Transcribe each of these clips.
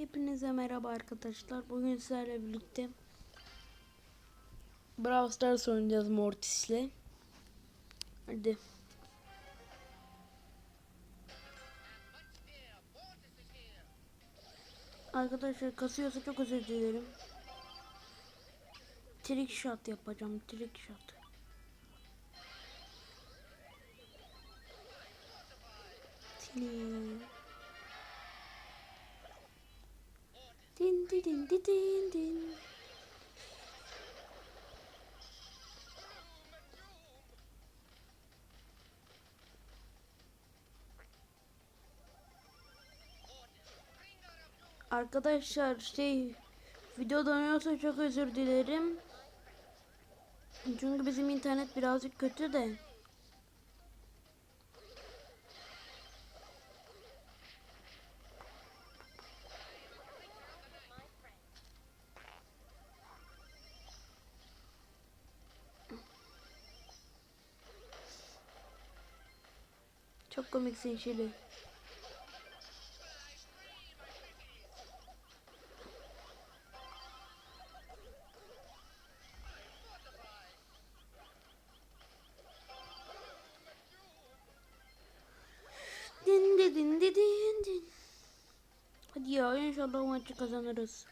Hepinize merhaba arkadaşlar. Bugün sizlerle birlikte Brawl Stars oynayacağız Mortis'le. Hadi. Arkadaşlar kasıyorsa çok özür dilerim. Trick shot yapacağım. Trick shot. Trick. Din din din din din. Arkadaşlar şey video donuyorsa çok özür dilerim. Çünkü bizim internet birazcık kötü de. Çok komiksin Şili. Din din din din din. Hadi ya inşallah maçı kazanırız.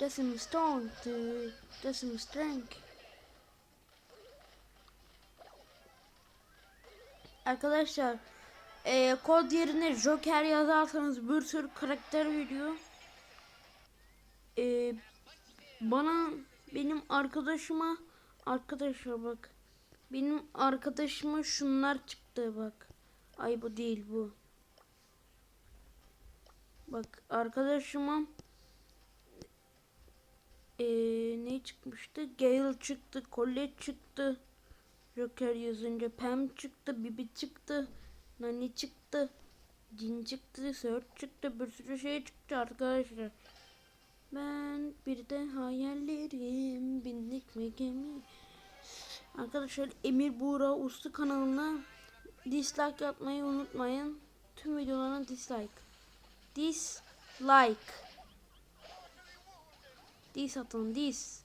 Decim Stone to Decim Strength. Arkadaşlar eee, kod yerine Joker yazarsanız bir sürü karakter veriyor. Eee, bana benim arkadaşıma arkadaşlar bak benim arkadaşıma şunlar çıktı bak. Ay bu değil bu. Bak arkadaşıma ee, ne çıkmıştı? Gale çıktı, Colette çıktı. Joker yazınca Pam çıktı, Bibi çıktı, Nani çıktı, Jin çıktı, Sört çıktı, bir sürü şey çıktı arkadaşlar. Ben bir de hayallerim bindik mi gemi? Arkadaşlar Emir Buğra Uslu kanalına dislike yapmayı unutmayın. Tüm videolarına dislike. Dislike. Dis atın dis.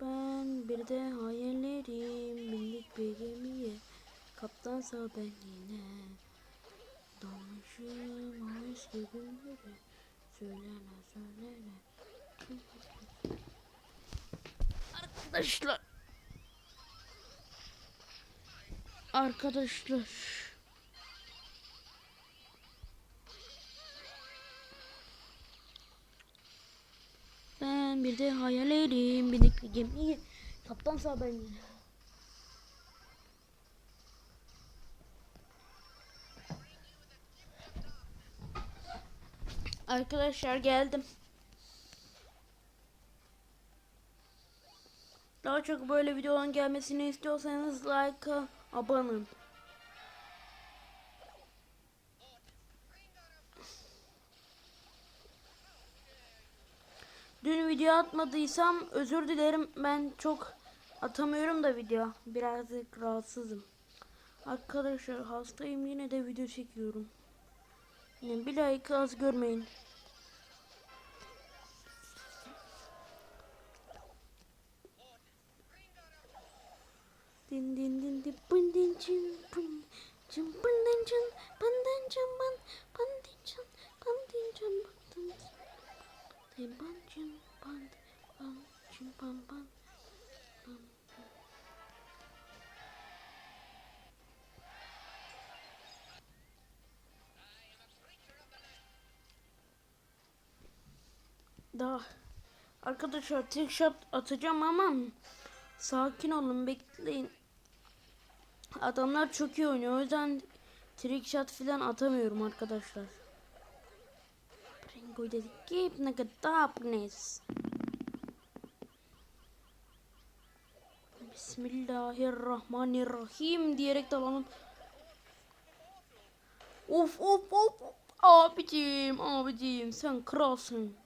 Ben bir de hayallerim bindik bir gemiye. Kaptansa ben yine Dalmışım o eski günlere. Söylene söylene Arkadaşlar Arkadaşlar Ben bir de hayallerim bindik bir gemiye Kaptansa ben yine Arkadaşlar geldim. Daha çok böyle videoların gelmesini istiyorsanız like'a olun. Dün video atmadıysam özür dilerim. Ben çok atamıyorum da video. Birazcık rahatsızım. Arkadaşlar hastayım yine de video çekiyorum. Yine bir like az görmeyin. Daha arkadaşlar trick shot atacağım ama sakin olun bekleyin. Adamlar çok iyi oynuyor o yüzden trick shot falan atamıyorum arkadaşlar. Pringo dedik ki ne kadar Bismillahirrahmanirrahim diyerek dalalım. Of of of. Abicim abicim sen kralsın.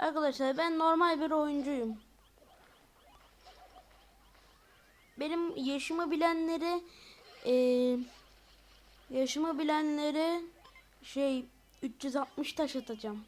Arkadaşlar ben normal bir oyuncuyum. Benim yaşımı bilenleri eee yaşımı bilenlere şey 360 taş atacağım.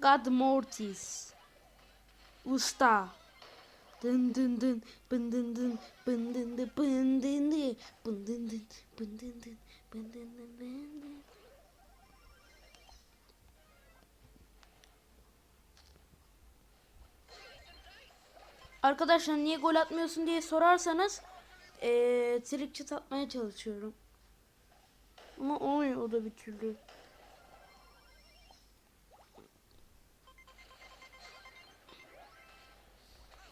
God Mortis. Usta. Dın dın dın bın dın dın bın dın dın bın dın dın bın dın dın bın dın dın bın dın dın bın dın. Arkadaşlar niye gol atmıyorsun diye sorarsanız eee trick atmaya çalışıyorum. Ama olmuyor o da bir türlü.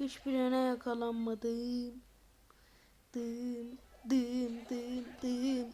Hiçbirine yakalanmadım. Dım, dım, dım, dım.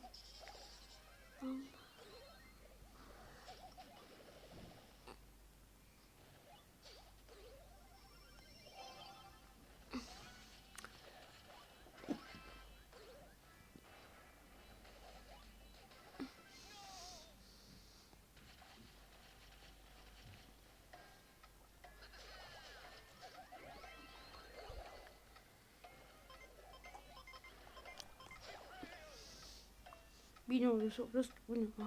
Bir olursa orası bu ne?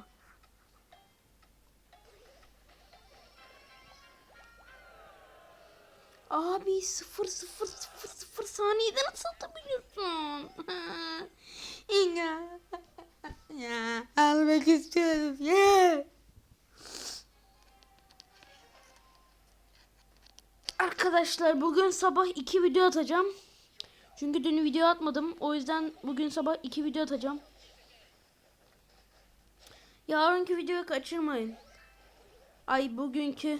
Abi sıfır sıfır sıfır sıfır saniyede nasıl atabiliyorsun? ya. ya almak istiyorum ya. Arkadaşlar bugün sabah iki video atacağım. Çünkü dün video atmadım. O yüzden bugün sabah iki video atacağım. Yarınki videoyu kaçırmayın. Ay bugünkü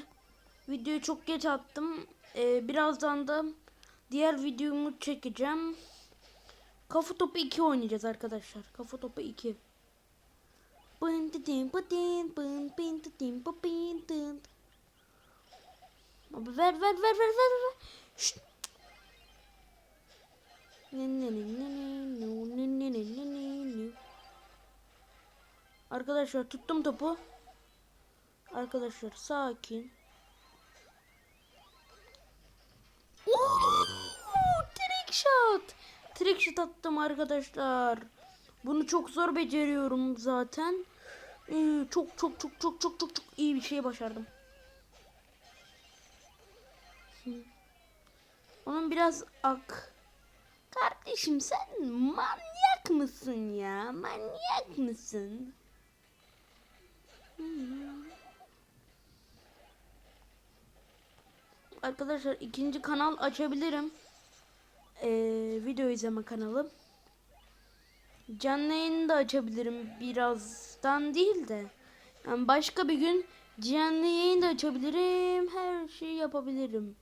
videoyu çok geç attım. Ee, birazdan da diğer videomu çekeceğim. Kafa topu 2 oynayacağız arkadaşlar. Kafa topu 2. Bın bıdın bın bın dıdın bı bın dın. Abi ver ver ver ver ver ver. Şşt. Ne ne ne ne ne ne ne ne ne. Arkadaşlar tuttum topu. Arkadaşlar sakin. Trick shot. Trick shot attım arkadaşlar. Bunu çok zor beceriyorum zaten. Ee, çok çok çok çok çok çok çok iyi bir şey başardım. Onun biraz ak. Kardeşim sen manyak mısın ya? Manyak mısın? Arkadaşlar ikinci kanal açabilirim. Ee, video izleme kanalı. Canlı yayını da açabilirim birazdan değil de. Yani başka bir gün canlı yayın da açabilirim. Her şeyi yapabilirim.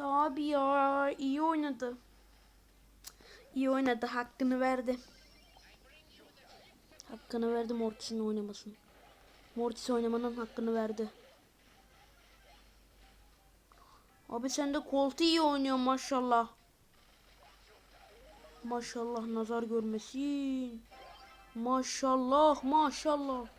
Abi ya iyi oynadı. İyi oynadı hakkını verdi. Hakkını verdi Mortis'in oynamasın. Mortis oynamanın hakkını verdi. Abi sen de koltuğu iyi oynuyor maşallah. Maşallah nazar görmesin. Maşallah maşallah.